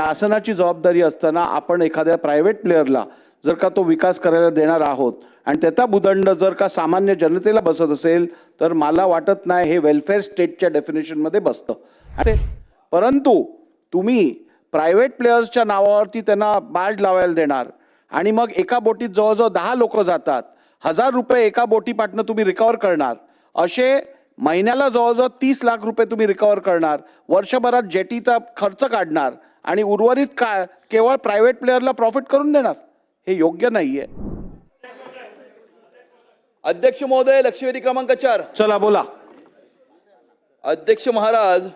शासनाची जबाबदारी असताना आपण एखाद्या प्रायव्हेट प्लेअरला जर का तो विकास करायला देणार आहोत आणि त्याचा भूदंड जर का सामान्य जनतेला बसत असेल तर मला वाटत नाही हे वेलफेअर स्टेटच्या डेफिनेशनमध्ये बसतं. परंतु तुम्ही प्रायव्हेट प्लेयर्सच्या नावावरती त्यांना बाज लावायला देणार आणि मग एका बोटीत जवळजवळ दहा लोक जातात हजार रुपये एका बोटीपाटनं तुम्ही रिकवर करणार. असे महिन्याला जवळजवळ तीस लाख रुपये तुम्ही रिकवर करणार. वर्षभरात जेटीचा खर्च काढणार. आणि उर्वरित का केवळ प्रायव्हेट प्लेअरला प्रॉफिट करून देणार? हे योग्य नाहीये. अध्यक्ष महोदय लक्षवेधी क्रमांक चार. चला बोला. अध्यक्ष महाराज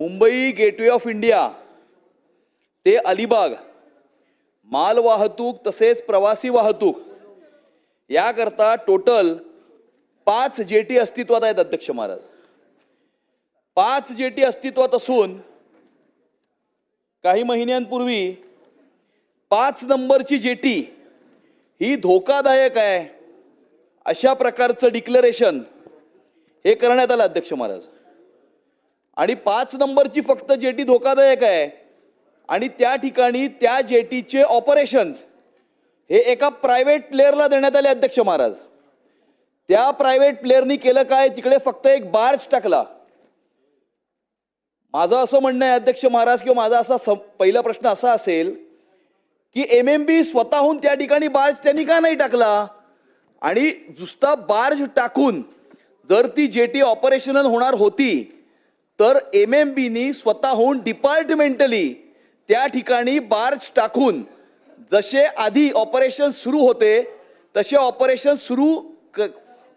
मुंबई गेटवे ऑफ इंडिया ते अलिबाग माल वाहतूक तसेच प्रवासी वाहतूक याकरता टोटल पाच जेटी अस्तित्वात आहेत अध्यक्ष महाराज. पाच जेटी अस्तित्वात असून काही महिन्यांपूर्वी पाच नंबरची जेटी ही धोकादायक आहे अशा प्रकारचं डिक्लरेशन हे करण्यात आलं अध्यक्ष महाराज. आणि पाच नंबरची फक्त जेटी धोकादायक आहे आणि त्या ठिकाणी त्या जेटीचे ऑपरेशन्स हे एका प्रायव्हेट प्लेअरला देण्यात आले अध्यक्ष महाराज. त्या प्रायव्हेट प्लेअरनी केलं काय? तिकडे फक्त एक बार्ज टाकला. माझं असं म्हणणं आहे अध्यक्ष महाराज किंवा माझा असा सम- पहिला प्रश्न असा असेल की एम एम बी स्वतःहून त्या ठिकाणी बार्ज त्यांनी का नाही टाकला? आणि नुसता बार्ज टाकून जर ती जेटी ऑपरेशनल होणार होती तर एम एम बीनी स्वतःहून डिपार्टमेंटली त्या ठिकाणी बार्ज टाकून जसे आधी ऑपरेशन सुरू होते तसे ऑपरेशन सुरू क-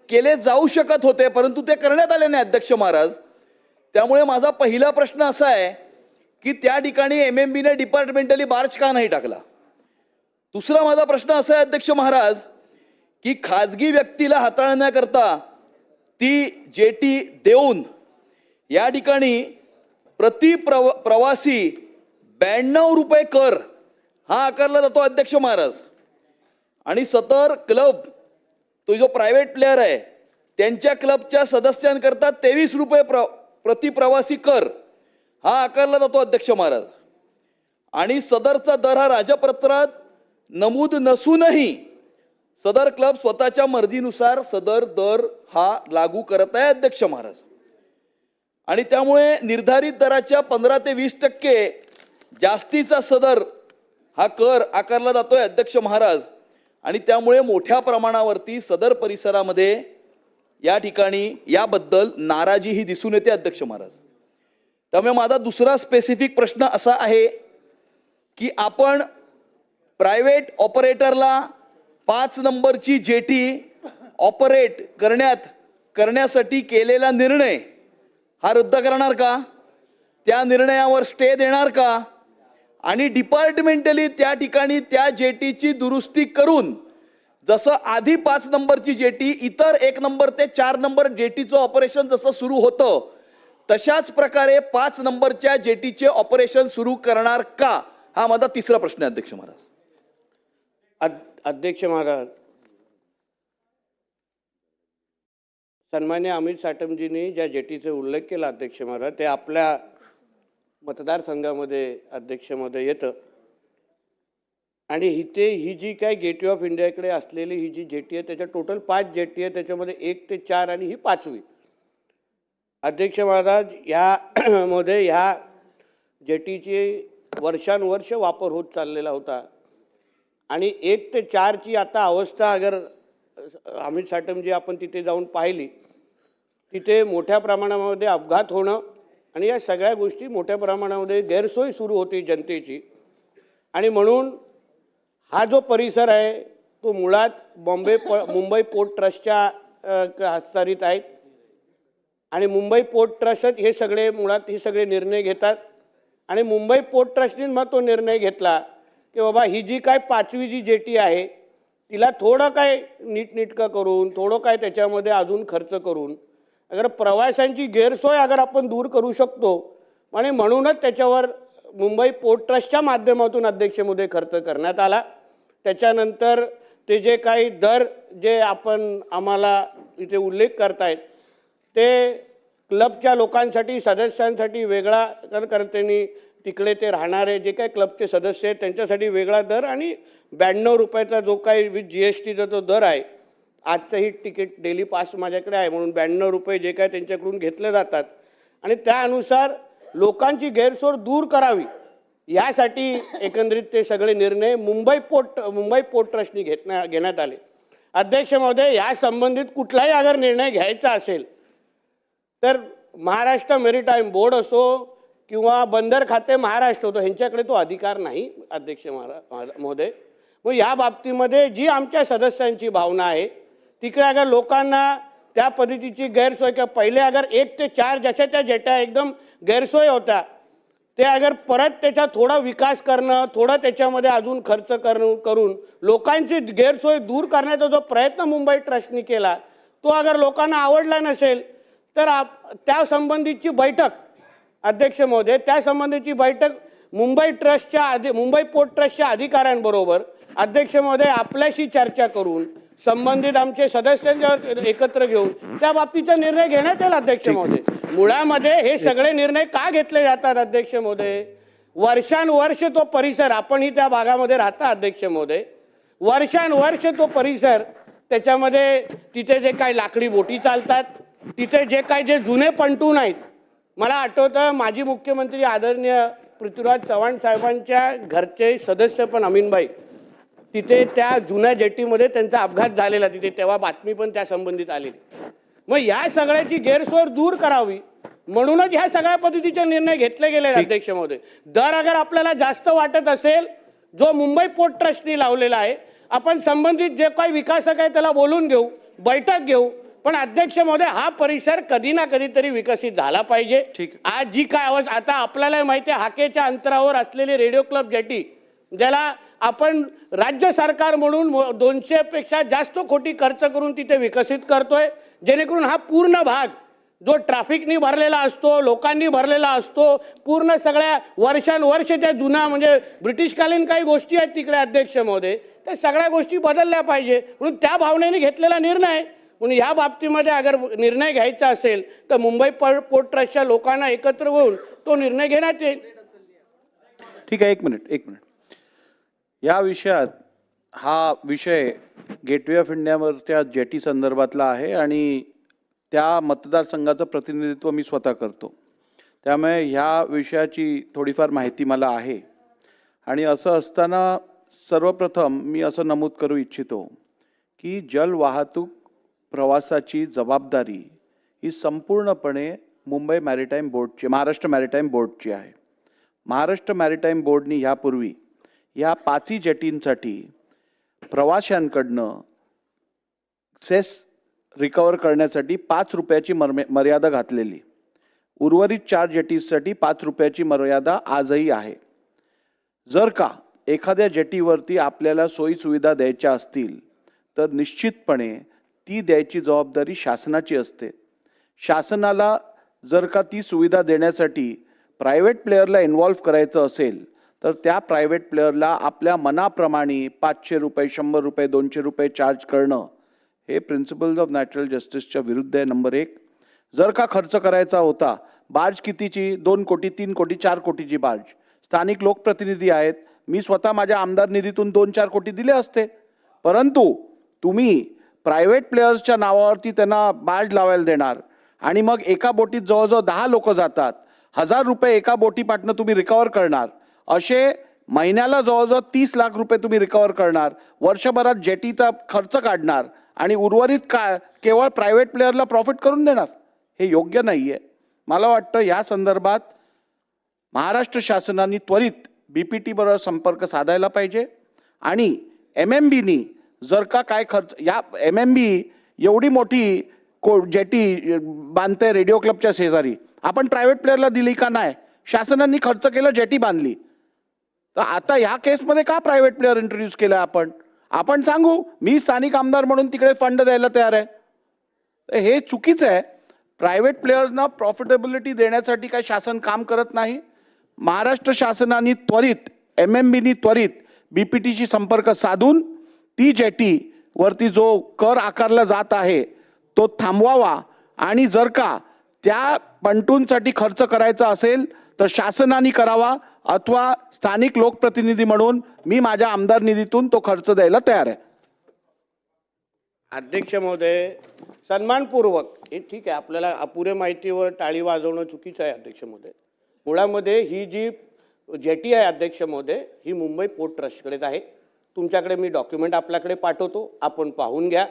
केले जाऊ शकत होते परंतु ते करण्यात आले नाही अध्यक्ष महाराज. त्यामुळे माझा पहिला प्रश्न असा आहे की त्या ठिकाणी एम एम बीने डिपार्टमेंटली बार्ज का नाही टाकला? दुसरा माझा प्रश्न असा आहे अध्यक्ष महाराज की खाजगी व्यक्तीला हाताळण्याकरता ती जेटी देऊन या ठिकाणी प्रति प्रव प्रवासी ब्याण्णव रुपये कर हा आकारला जातो अध्यक्ष महाराज. आणि सतर क्लब तो जो प्रायव्हेट प्लेअर आहे त्यांच्या क्लबच्या सदस्यांकरता तेवीस रुपये प्र प्रतिप्रवासी कर. हा आकारला जातो अध्यक्ष महाराज. आणि सदरचा दर हा राजपत्रात नमूद नसूनही सदर क्लब स्वतःच्या मर्जीनुसार सदर दर हा लागू करत आहे अध्यक्ष महाराज. आणि त्यामुळे निर्धारित दराच्या पंधरा ते वीस टक्के जास्तीचा सदर हा कर आकारला जातोय अध्यक्ष महाराज. आणि त्यामुळे मोठ्या प्रमाणावरती सदर परिसरामध्ये या ठिकाणी याबद्दल नाराजी ही दिसून येते अध्यक्ष महाराज. त्यामुळे माझा दुसरा स्पेसिफिक प्रश्न असा आहे की आपण प्रायव्हेट ऑपरेटरला पाच नंबरची जेटी ऑपरेट करण्यात करण्यासाठी केलेला निर्णय हा रद्द करणार का? त्या निर्णयावर स्टे देणार का? आणि डिपार्टमेंटली त्या ठिकाणी त्या जेटीची दुरुस्ती करून जसं आधी पाच नंबरची जेटी इतर एक नंबर ते चार नंबर जेटीचं ऑपरेशन जसं सुरू होतं तशाच प्रकारे पाच नंबरच्या जेटीचे ऑपरेशन सुरू करणार का? हा माझा तिसरा प्रश्न आहे अध्यक्ष महाराज. अध्यक्ष महाराज सन्मान्य अमित साटमजींनी ज्या जेटीचा उल्लेख केला अध्यक्ष महाराज ते आपल्या मतदारसंघामध्ये अध्यक्षमध्ये येतं. आणि इथे ही जी काय गेटवे ऑफ इंडियाकडे असलेली ही जी जेटी आहे त्याच्या टोटल पाच जेटी आहे त्याच्यामध्ये एक ते चार आणि ही पाचवी. अध्यक्ष महाराज ह्या मध्ये ह्या जेटीची वर्षानुवर्ष वापर होत चाललेला होता. आणि एक ते चारची आता अवस्था अगर अमित साटमजी आपण तिथे जाऊन पाहिली तिथे मोठ्या प्रमाणामध्ये अपघात होणं आणि या सगळ्या गोष्टी मोठ्या प्रमाणामध्ये गैरसोय सुरू होती जनतेची. आणि म्हणून हा जो परिसर आहे तो मुळात बॉम्बे प मुंबई पोर्ट ट्रस्टच्या हस्तारित आहे आहेत. आणि मुंबई पोर्ट ट्रस्टच हे सगळे मुळात हे सगळे निर्णय घेतात. आणि मुंबई पोर्ट ट्रस्टने मग तो निर्णय घेतला की बाबा ही जी काय पाचवी जी जेटी आहे तिला थोडं काय नीटनीटकं करून थोडं काय त्याच्यामध्ये अजून खर्च करून अगर प्रवाशांची गैरसोय अगर आपण दूर करू शकतो आणि म्हणूनच त्याच्यावर मुंबई पोर्ट ट्रस्टच्या माध्यमातून अध्यक्षमध्ये खर्च करण्यात आला. त्याच्यानंतर ते जे काही दर जे आपण आम्हाला इथे उल्लेख करतायत ते क्लबच्या लोकांसाठी सदस्यांसाठी वेगळा कारण त्यांनी तिकडे ते राहणारे जे काही क्लबचे सदस्य आहेत त्यांच्यासाठी वेगळा दर आणि ब्याण्णव रुपयाचा जो काही विथ जी एस टीचा जो दर आहे आजचंही तिकीट डेली पास माझ्याकडे आहे म्हणून ब्याण्णव रुपये जे काय त्यांच्याकडून घेतले जातात. आणि त्यानुसार लोकांची गैरसोय दूर करावी. यासाठी एकंदरीत ते सगळे निर्णय मुंबई पोर्ट मुंबई पोर्ट ट्रस्टनी घेतण्या घेण्यात आले. अध्यक्ष महोदय या संबंधित कुठलाही अगर निर्णय घ्यायचा असेल तर महाराष्ट्र मेरीटाईम बोर्ड असो किंवा बंदर खाते महाराष्ट्र होतो ह्यांच्याकडे तो अधिकार नाही अध्यक्ष महारा महोदय. मग या बाबतीमध्ये जी आमच्या सदस्यांची भावना आहे तिकडे अगर लोकांना त्या पद्धतीची गैरसोय किंवा पहिले अगर एक ते चार जशा त्या जेट्या एकदम गैरसोय होत्या ते अगर परत त्याचा थोडा विकास करणं थोडं त्याच्यामध्ये अजून खर्च करून करून लोकांची गैरसोय दूर करण्याचा जो प्रयत्न मुंबई ट्रस्टनी केला तो अगर लोकांना आवडला नसेल तर आप त्या संबंधीची बैठक अध्यक्ष महोदय त्या संबंधीची बैठक मुंबई ट्रस्टच्या अधि मुंबई पोर्ट ट्रस्टच्या अधिकाऱ्यांबरोबर अध्यक्ष महोदय आपल्याशी चर्चा करून संबंधित आमचे सदस्यांच्या एकत्र घेऊन त्या बाबतीचा निर्णय घेण्यात येईल अध्यक्ष महोदय. मुळामध्ये हे सगळे निर्णय का घेतले जातात अध्यक्ष महोदय? वर्षानुवर्ष तो परिसर आपणही त्या भागामध्ये राहता अध्यक्ष महोदय. वर्षानुवर्ष तो परिसर त्याच्यामध्ये तिथे जे काही लाकडी बोटी चालतात तिथे जे काही जे जुने पंटून आहेत मला आठवतं माजी मुख्यमंत्री आदरणीय पृथ्वीराज चव्हाण साहेबांच्या घरचे सदस्य पण अमीनबाई तिथे त्या जुन्या जेटीमध्ये त्यांचा अपघात झालेला तिथे तेव्हा बातमी पण त्या संबंधित आलेली मग या सगळ्याची गैरसोय दूर करावी म्हणूनच ह्या सगळ्या पद्धतीचे निर्णय घेतले गेले अध्यक्ष महोदय. दर अगर आपल्याला जास्त वाटत असेल जो मुंबई पोर्ट ट्रस्टनी लावलेला आहे आपण संबंधित जे काही विकासक आहे त्याला बोलून घेऊ बैठक घेऊ पण अध्यक्ष महोदय हा परिसर कधी ना कधीतरी विकसित झाला पाहिजे. आज जी काय अवस्था आता आपल्याला माहिती आहे हाकेच्या अंतरावर असलेली रेडिओ क्लब जेटी ज्याला आपण राज्य सरकार म्हणून दोनशेपेक्षा जास्त कोटी खर्च करून तिथे विकसित करतोय. जेणेकरून हा पूर्ण भाग जो ट्रॅफिकनी भरलेला असतो लोकांनी भरलेला असतो पूर्ण सगळ्या वर्षानुवर्ष त्या जुना म्हणजे ब्रिटिशकालीन काही गोष्टी आहेत तिकडे अध्यक्ष महोदय त्या सगळ्या गोष्टी बदलल्या पाहिजे. म्हणून त्या भावनेने घेतलेला निर्णय. म्हणून या बाबतीमध्ये अगर निर्णय घ्यायचा असेल तर मुंबई पोर्ट ट्रस्टच्या लोकांना एकत्र होऊन तो निर्णय घेण्यात येईल. ठीक आहे एक मिनिट एक मिनिट. या विषयात हा विषय गेटवे ऑफ इंडियावरच्या जेटी संदर्भातला आहे आणि त्या मतदारसंघाचं प्रतिनिधित्व मी स्वतः करतो. त्यामुळे ह्या विषयाची थोडीफार माहिती मला आहे. आणि असं असताना सर्वप्रथम मी असं नमूद करू इच्छितो की जल वाहतूक प्रवासाची जबाबदारी ही संपूर्णपणे मुंबई मॅरिटाईम बोर्डची महाराष्ट्र मॅरिटाईम बोर्डची आहे. महाराष्ट्र मॅरिटाईम बोर्डनी ह्यापूर्वी या पाचही जेटींसाठी प्रवाशांकडनं सेस रिकवर करण्यासाठी पाच रुपयाची मर्मे मर्यादा घातलेली. उर्वरित चार जेटीसाठी पाच रुपयाची मर्यादा आजही आहे. जर का एखाद्या जेटीवरती आपल्याला सोयीसुविधा द्यायच्या असतील तर निश्चितपणे ती द्यायची जबाबदारी शासनाची असते. शासनाला जर का ती सुविधा देण्यासाठी प्रायव्हेट प्लेअरला इन्व्हॉल्व्ह करायचं असेल तर त्या प्रायव्हेट प्लेअरला आपल्या मनाप्रमाणे पाचशे रुपये शंभर रुपये दोनशे रुपये चार्ज करणं हे प्रिन्सिपल्स ऑफ नॅचरल जस्टिसच्या विरुद्ध आहे नंबर एक. जर का खर्च करायचा होता बार्ज कितीची? दोन कोटी तीन कोटी चार कोटीची बार्ज स्थानिक लोकप्रतिनिधी आहेत. मी स्वतः माझ्या आमदार निधीतून दोन चार कोटी दिले असते. परंतु तुम्ही प्रायव्हेट प्लेयर्सच्या नावावरती त्यांना बार्ज लावायला देणार. आणि मग एका बोटीत जवळजवळ दहा लोक जातात. हजार रुपये एका बोटीपाटनं तुम्ही रिकवर करणार. असे महिन्याला जवळजवळ तीस लाख रुपये तुम्ही रिकवर करणार. वर्षभरात जेटीचा खर्च काढणार आणि उर्वरित का केवळ प्रायव्हेट प्लेअरला प्रॉफिट करून देणार. हे योग्य नाही आहे मला वाटतं या संदर्भात महाराष्ट्र शासनाने त्वरित बी पी टी बरोबर संपर्क साधायला पाहिजे. आणि एम एम बीनी जर का काय खर्च या एम एम बी एवढी मोठी को जेटी बांधते रेडिओ क्लबच्या शेजारी आपण प्रायव्हेट प्लेअरला दिली का नाही? शासनाने खर्च केलं जेटी बांधली. तर आता ह्या केसमध्ये का प्रायव्हेट प्लेअर इंट्रोड्यूस केला आपण? आपण सांगू मी स्थानिक आमदार म्हणून तिकडे फंड द्यायला तयार आहे. हे चुकीचं आहे. प्रायव्हेट प्लेयर्सना प्रॉफिटेबिलिटी देण्यासाठी काही शासन काम करत नाही. महाराष्ट्र शासनाने त्वरित एम एम बीनी त्वरित बी पी टीशी संपर्क साधून ती जेटीवरती जो कर आकारला जात आहे तो थांबवावा. आणि जर का त्या पंटूंसाठी खर्च करायचा असेल तर शासनाने करावा अथवा स्थानिक लोकप्रतिनिधी म्हणून मी माझ्या आमदार निधीतून तो खर्च द्यायला तयार आहे. अध्यक्ष महोदय सन्मानपूर्वक हे ठीक आहे आपल्याला अपुऱ्या माहितीवर टाळी वाजवणं चुकीचं आहे अध्यक्ष महोदय. मुळामध्ये ही जी जेटी आहे अध्यक्ष महोदय ही मुंबई पोर्ट ट्रस्टकडेच आहे. तुमच्याकडे मी डॉक्युमेंट आपल्याकडे पाठवतो आपण पाहून घ्या.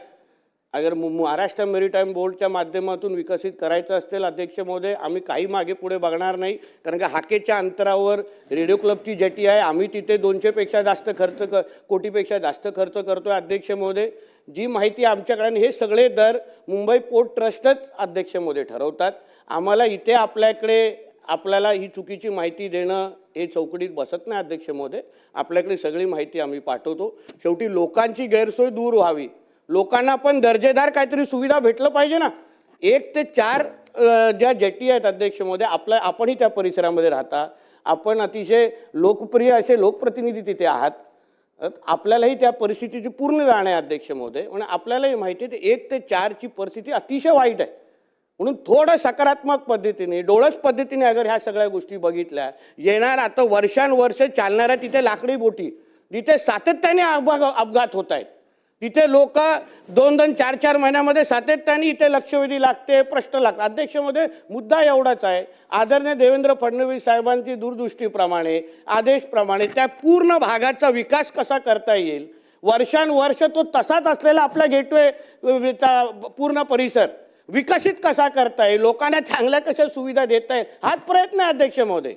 अगर महाराष्ट्र मेरीटाईम बोर्डच्या माध्यमातून विकसित करायचं असेल अध्यक्ष महोदय आम्ही काही मागे पुढे बघणार नाही. कारण का हाकेच्या अंतरावर रेडिओ क्लबची जेटी आहे. आम्ही तिथे दोनशेपेक्षा जास्त खर्च क कोटीपेक्षा जास्त खर्च करतोय अध्यक्ष महोदय. जी माहिती आमच्याकडे आणि हे सगळे दर मुंबई पोर्ट ट्रस्टच अध्यक्ष महोदय ठरवतात. आम्हाला इथे आपल्याकडे आपल्याला ही चुकीची माहिती देणं हे चौकटीत बसत नाही अध्यक्ष महोदय. आपल्याकडे सगळी माहिती आम्ही पाठवतो. शेवटी लोकांची गैरसोय दूर व्हावी. लोकांना पण दर्जेदार काहीतरी सुविधा भेटलं पाहिजे ना. एक ते चार ज्या जेटी आहेत अध्यक्ष आपल्या आपणही त्या परिसरामध्ये राहता. आपण अतिशय लोकप्रिय असे लोकप्रतिनिधी तिथे आहात. आपल्यालाही त्या परिस्थितीची पूर्ण जाण आहे अध्यक्ष महोदय. म्हणून आपल्यालाही माहिती आहे ते एक ते चारची परिस्थिती अतिशय वाईट आहे. म्हणून थोडं सकारात्मक पद्धतीने डोळस पद्धतीने अगर ह्या सगळ्या गोष्टी बघितल्या येणार आता वर्षानुवर्ष चालणाऱ्या तिथे लाकडी बोटी जिथे सातत्याने अपघा अपघात होत आहेत. तिथे लोक दोन दोन चार चार महिन्यामध्ये सातत्याने इथे लक्षवेधी लागते प्रश्न लागतात. अध्यक्षमध्ये मुद्दा एवढाच आहे. आदरणीय देवेंद्र फडणवीस साहेबांची दूरदृष्टीप्रमाणे आदेशप्रमाणे त्या पूर्ण भागाचा विकास कसा करता येईल? वर्षानुवर्ष तो तसाच असलेला आपला गेटवे पूर्ण परिसर विकसित कसा करता येईल? लोकांना चांगल्या कशा सुविधा देता येईल? हाच प्रयत्न आहे अध्यक्ष महोदय.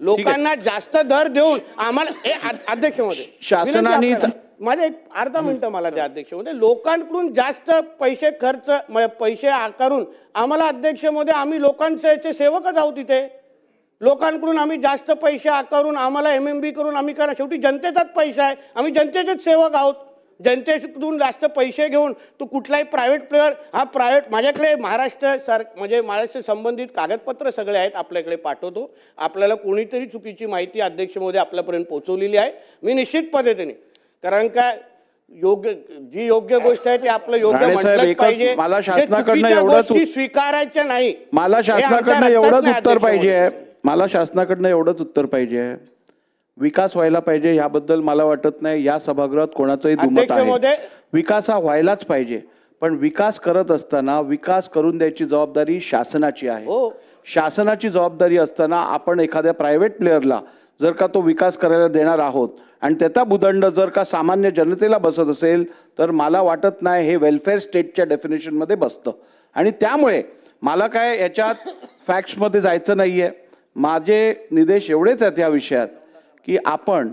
लोकांना जास्त दर देऊन आम्हाला आ- अध्यक्ष महोदय. शासनाने-. माझे एक अर्धा मिनिटं मला द्या अध्यक्ष महोदय. लोकांकडून जास्त पैसे खर्च म- पैसे आकारून आम्हाला अध्यक्ष महोदय आम्ही लोकांचे याचे सेवकच आहोत इथे. लोकांकडून आम्ही जास्त पैसे आकारून आम्हाला एम एम बी करून आम्ही करा. शेवटी जनतेचाच पैसा आहे. आम्ही जनतेचेच सेवक आहोत. जनतेकडून जास्त पैसे घेऊन तो कुठलाही प्रायव्हेट प्लेअर हा प्रायव्हेट माझ्याकडे महाराष्ट्र सर म्हणजे महाराष्ट्र संबंधित कागदपत्र सगळे आहेत आपल्याकडे पाठवतो. आपल्याला कोणीतरी चुकीची माहिती अध्यक्ष मोदी आपल्यापर्यंत पोहोचवलेली आहे. मी निश्चित पद्धतीने कारण का योग्य जी योग्य गोष्ट आहे ती आपलं योग्य पाहिजे. मला शासनाकडनं उत- स्वीकारायच्या नाही मला शासनाकडनं एवढंच उत्तर पाहिजे. मला शासनाकडनं एवढंच उत्तर पाहिजे विकास व्हायला पाहिजे याबद्दल मला वाटत नाही. या सभागृहात कोणाचंही दुमत. आहे. विकास हा व्हायलाच पाहिजे. पण विकास करत असताना विकास करून द्यायची जबाबदारी शासनाची आहे. हो. शासनाची जबाबदारी असताना आपण एखाद्या प्रायव्हेट प्लेअरला जर का तो विकास करायला देणार आहोत आणि त्याचा भूदंड जर का सामान्य जनतेला बसत असेल तर मला वाटत नाही हे वेलफेअर स्टेटच्या डेफिनेशनमध्ये बसतं. आणि त्यामुळे मला काय याच्यात फॅक्ट्समध्ये जायचं नाही आहे माझे निर्देश एवढेच आहेत या विषयात की आपण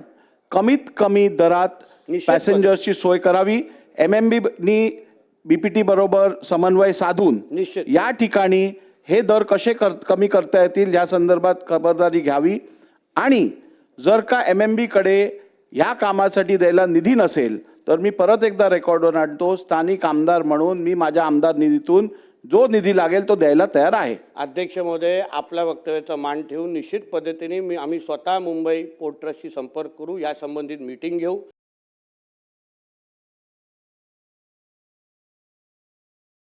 कमीत कमी दरात पॅसेंजर्सची सोय करावी. एम एम बीनी बी पी टी बरोबर समन्वय साधून निश्चित. या ठिकाणी हे दर कसे कर कमी करता येतील या संदर्भात खबरदारी घ्यावी. आणि जर का एम एम बीकडे ह्या कामासाठी द्यायला निधी नसेल तर मी परत एकदा रेकॉर्डवर आणतो. स्थानिक आमदार म्हणून मी माझ्या आमदार निधीतून जो निधी लागेल तो द्यायला तयार आहे. अध्यक्ष महोदय आपल्या वक्तव्याचा मान ठेवून निश्चित पद्धतीने मी आम्ही स्वतः मुंबई पोर्ट ट्रस्टशी संपर्क करू. या संबंधित मीटिंग घेऊ.